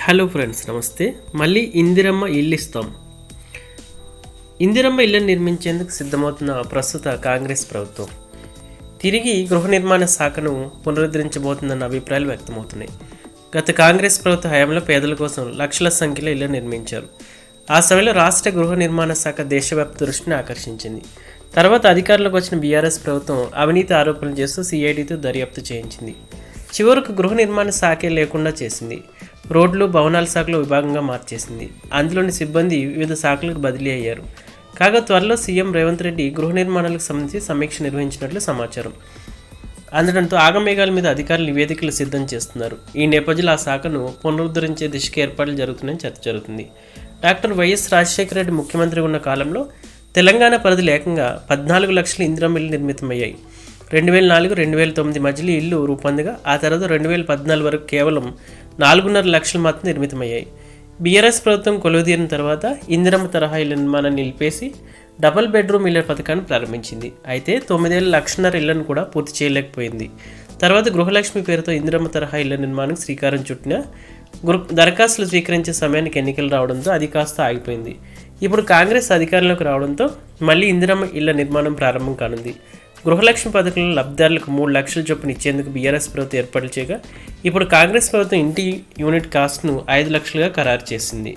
Hello friends నమస్తే. మళ్ళీ ఇందిరమ్మ ఇల్లు ఇస్తాం. ఇందిరమ్మ ఇల్లును నిర్మించేందుకు సిద్ధమవుతున్న ప్రస్తుత కాంగ్రెస్ ప్రభుత్వం. తిరిగి గృహ నిర్మాణ శాఖను పునరుద్ధరించబోతుందన్న అభిప్రాయాలు వ్యక్తమవుతున్నాయి. గత కాంగ్రెస్ ప్రభుత్వ హయాంలో పేదల కోసం లక్షల సంఖ్యలో ఇల్లు నిర్మించారు. ఆ సమయంలో రాష్ట్ర గృహ నిర్మాణ శాఖ దేశవ్యాప్త దృష్టిని ఆకర్షించింది. తర్వాత అధికారంలోకి వచ్చిన బీఆర్ఎస్ ప్రభుత్వం అవినీతి ఆరోపణలు చేస్తూ సిఐడితో దర్యాప్తు చేయించింది. చివరకు గృహ నిర్మాణ శాఖే లేకుండా చేసింది. రోడ్లు భవనాల శాఖలో విభాగంగా మార్చేసింది. అందులోని సిబ్బంది వివిధ శాఖలకు బదిలీ అయ్యారు. కాగా త్వరలో సీఎం రేవంత్ రెడ్డి గృహ నిర్మాణాలకు సంబంధించి సమీక్ష నిర్వహించినట్లు సమాచారం. అందడంతో ఆగమేఘాల మీద అధికారులు నివేదికలు సిద్ధం చేస్తున్నారు. ఈ నేపథ్యంలో ఆ శాఖను పునరుద్ధరించే దిశగా ఏర్పాట్లు జరుగుతున్నాయని చర్చ జరుగుతుంది. డాక్టర్ వైఎస్ రాజశేఖర రెడ్డి ముఖ్యమంత్రి ఉన్న కాలంలో తెలంగాణ పరిధిలో ఏకంగా పద్నాలుగు లక్షల ఇందిరమిల్లు నిర్మితమయ్యాయి. రెండు వేల నాలుగు రెండు వేల తొమ్మిది మధ్యలో ఇల్లు రూపొందగా ఆ తర్వాత రెండు వేల పద్నాలుగు వరకు కేవలం నాలుగున్నర లక్షలు మాత్రం నిర్మితమయ్యాయి. బీఆర్ఎస్ ప్రభుత్వం కొలువుదీరిన తర్వాత ఇందిరమ్మ తరహా ఇళ్ళ నిర్మాణాన్ని నిలిపేసి డబుల్ బెడ్రూమ్ ఇళ్ళ పథకాన్ని ప్రారంభించింది. అయితే తొమ్మిదేళ్ళ లక్షన్నర ఇళ్ళను కూడా పూర్తి చేయలేకపోయింది. తర్వాత గృహలక్ష్మి పేరుతో ఇందిరమ్మ తరహా ఇళ్ళ నిర్మాణం శ్రీకారం చుట్టిన గృహ దరఖాస్తులు స్వీకరించే సమయానికి ఎన్నికలు రావడంతో అది కాస్త ఆగిపోయింది. ఇప్పుడు కాంగ్రెస్ అధికారంలోకి రావడంతో మళ్ళీ ఇందిరమ్మ ఇళ్ళ నిర్మాణం ప్రారంభం కానుంది. గృహలక్ష్మి పథకంలో లబ్ధిదారులకు మూడు లక్షల చొప్పున ఇచ్చేందుకు బీఆర్ఎస్ ప్రభుత్వం ఏర్పాటు చేయగా ఇప్పుడు కాంగ్రెస్ ప్రభుత్వం ఇంటి యూనిట్ కాస్ట్ను ఐదు లక్షలుగా ఖరారు చేసింది.